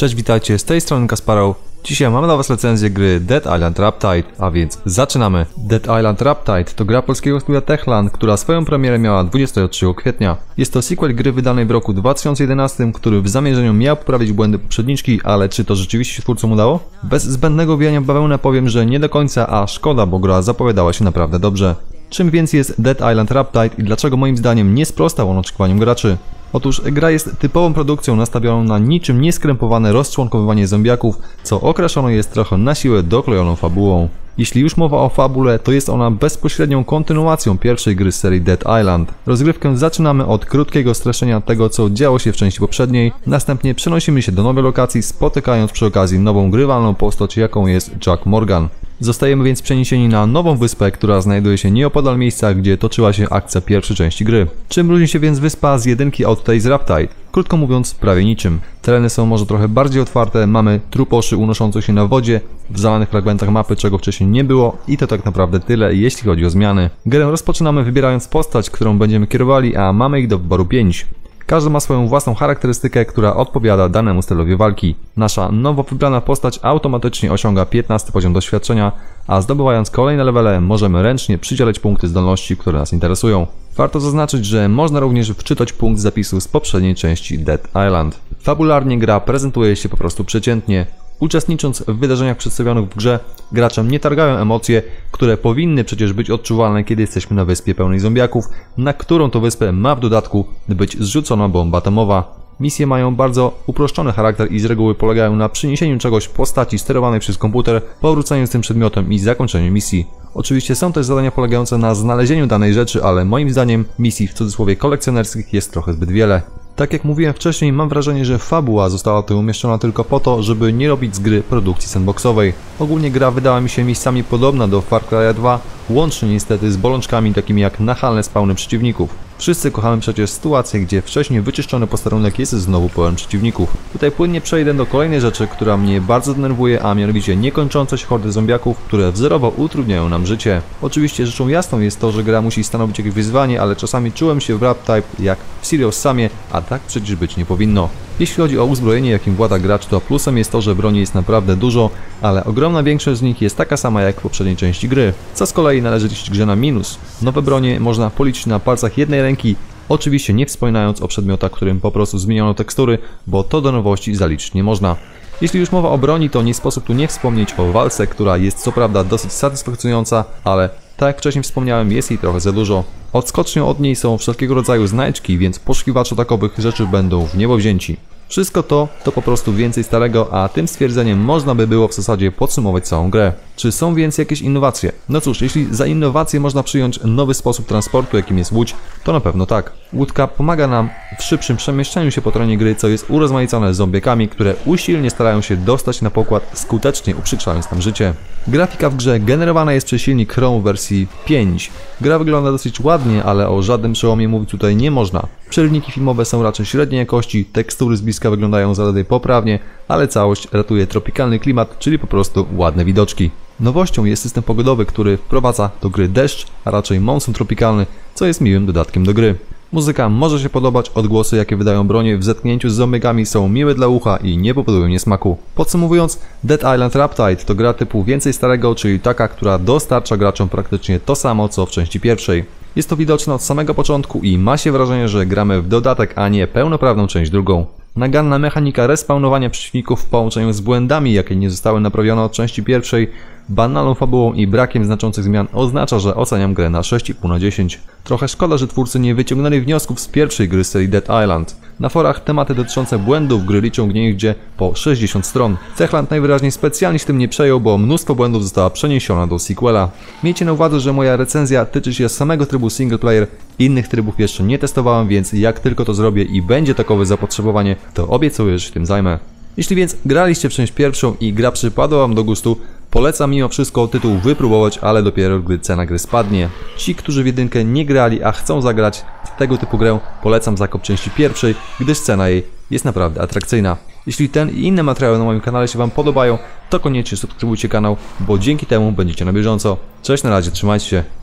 Cześć, witajcie, z tej strony Kasparow. Dzisiaj mamy dla Was recenzję gry Dead Island Raptide, a więc zaczynamy. Dead Island Raptide to gra polskiego studia Techland, która swoją premierę miała 23 kwietnia. Jest to sequel gry wydanej w roku 2011, który w zamierzeniu miał poprawić błędy poprzedniczki, ale czy to rzeczywiście się twórcom udało? Bez zbędnego wijania bawełnę powiem, że nie do końca, a szkoda, bo gra zapowiadała się naprawdę dobrze. Czym więc jest Dead Island Raptide i dlaczego moim zdaniem nie sprostał on oczekiwaniom graczy? Otóż gra jest typową produkcją nastawioną na niczym nieskrępowane rozczłonkowywanie zombiaków, co określono jest trochę na siłę doklejoną fabułą. Jeśli już mowa o fabule, to jest ona bezpośrednią kontynuacją pierwszej gry serii Dead Island. Rozgrywkę zaczynamy od krótkiego streszczenia tego, co działo się w części poprzedniej, następnie przenosimy się do nowej lokacji, spotykając przy okazji nową grywalną postać, jaką jest Jack Morgan. Zostajemy więc przeniesieni na nową wyspę, która znajduje się nieopodal miejsca, gdzie toczyła się akcja pierwszej części gry. Czym różni się więc wyspa z jedynki od tej z Raptide? Krótko mówiąc, prawie niczym. Tereny są może trochę bardziej otwarte, mamy truposzy unoszących się na wodzie, w zalanych fragmentach mapy, czego wcześniej nie było i to tak naprawdę tyle, jeśli chodzi o zmiany. Grę rozpoczynamy wybierając postać, którą będziemy kierowali, a mamy ich do wyboru 5. Każdy ma swoją własną charakterystykę, która odpowiada danemu stylowi walki. Nasza nowo wybrana postać automatycznie osiąga 15 poziom doświadczenia, a zdobywając kolejne levele możemy ręcznie przydzielać punkty zdolności, które nas interesują. Warto zaznaczyć, że można również wczytać punkt zapisu z poprzedniej części Dead Island. Fabularnie gra prezentuje się po prostu przeciętnie. Uczestnicząc w wydarzeniach przedstawionych w grze, graczem nie targają emocje, które powinny przecież być odczuwalne, kiedy jesteśmy na wyspie pełnej zombiaków, na którą to wyspę ma w dodatku być zrzucona bomba atomowa. Misje mają bardzo uproszczony charakter i z reguły polegają na przyniesieniu czegoś postaci sterowanej przez komputer, powróceniu z tym przedmiotem i zakończeniu misji. Oczywiście są też zadania polegające na znalezieniu danej rzeczy, ale moim zdaniem misji w cudzysłowie kolekcjonerskich jest trochę zbyt wiele. Tak jak mówiłem wcześniej, mam wrażenie, że fabuła została tu umieszczona tylko po to, żeby nie robić z gry produkcji sandboxowej. Ogólnie gra wydała mi się miejscami podobna do Far Cry 2, łącznie niestety z bolączkami takimi jak nachalne spawny przeciwników. Wszyscy kochamy przecież sytuację, gdzie wcześniej wyczyszczony posterunek jest znowu pełen przeciwników. Tutaj płynnie przejdę do kolejnej rzeczy, która mnie bardzo denerwuje, a mianowicie niekończące się hordy zombiaków, które wzorowo utrudniają nam życie. Oczywiście rzeczą jasną jest to, że gra musi stanowić jakieś wyzwanie, ale czasami czułem się w rap type jak w Serious Samie, a tak przecież być nie powinno. Jeśli chodzi o uzbrojenie, jakim włada gracz, to plusem jest to, że broni jest naprawdę dużo, ale ogromna większość z nich jest taka sama jak w poprzedniej części gry, co z kolei należy liczyć grze na minus. Nowe bronie można policzyć na palcach jednej ręki, oczywiście nie wspominając o przedmiotach, którym po prostu zmieniono tekstury, bo to do nowości zaliczyć nie można. Jeśli już mowa o broni, to nie sposób tu nie wspomnieć o walce, która jest co prawda dosyć satysfakcjonująca, ale tak jak wcześniej wspomniałem, jest jej trochę za dużo. Odskocznią od niej są wszelkiego rodzaju znajdźki, więc poszukiwacze takowych rzeczy będą w niebo wzięci. Wszystko to to po prostu więcej starego, a tym stwierdzeniem można by było w zasadzie podsumować całą grę. Czy są więc jakieś innowacje? No cóż, jeśli za innowacje można przyjąć nowy sposób transportu, jakim jest łódź, to na pewno tak. Łódka pomaga nam w szybszym przemieszczaniu się po terenie gry, co jest urozmaicone zombiekami, które usilnie starają się dostać na pokład, skutecznie uprzykrzając nam życie. Grafika w grze generowana jest przez silnik Chrome wersji 5. Gra wygląda dosyć ładnie, ale o żadnym przełomie mówić tutaj nie można. Przerywniki filmowe są raczej średniej jakości, tekstury z bliska wyglądają zaledwie poprawnie, ale całość ratuje tropikalny klimat, czyli po prostu ładne widoczki. Nowością jest system pogodowy, który wprowadza do gry deszcz, a raczej monsun tropikalny, co jest miłym dodatkiem do gry. Muzyka może się podobać, odgłosy jakie wydają bronie w zetknięciu z zombiekami są miłe dla ucha i nie powodują niesmaku. Podsumowując, Dead Island Raptide to gra typu więcej starego, czyli taka, która dostarcza graczom praktycznie to samo co w części pierwszej. Jest to widoczne od samego początku i ma się wrażenie, że gramy w dodatek, a nie pełnoprawną część drugą. Naganna mechanika respawnowania przeciwników w połączeniu z błędami, jakie nie zostały naprawione od części pierwszej, banalną fabułą i brakiem znaczących zmian oznacza, że oceniam grę na 6,5 na 10. Trochę szkoda, że twórcy nie wyciągnęli wniosków z pierwszej gry serii Dead Island. Na forach tematy dotyczące błędów gry liczą gdzie po 60 stron. Techland najwyraźniej specjalnie się tym nie przejął, bo mnóstwo błędów została przeniesiona do sequela. Miejcie na uwadze, że moja recenzja tyczy się samego trybu single player, innych trybów jeszcze nie testowałem, więc jak tylko to zrobię i będzie takowe zapotrzebowanie, to obiecuję, że się tym zajmę. Jeśli więc graliście w część pierwszą i gra przypadła Wam do gustu, polecam mimo wszystko tytuł wypróbować, ale dopiero gdy cena gry spadnie. Ci, którzy w jedynkę nie grali, a chcą zagrać tego typu grę, polecam zakop części pierwszej, gdyż cena jej jest naprawdę atrakcyjna. Jeśli ten i inne materiały na moim kanale się Wam podobają, to koniecznie subskrybujcie kanał, bo dzięki temu będziecie na bieżąco. Cześć, na razie, trzymajcie się.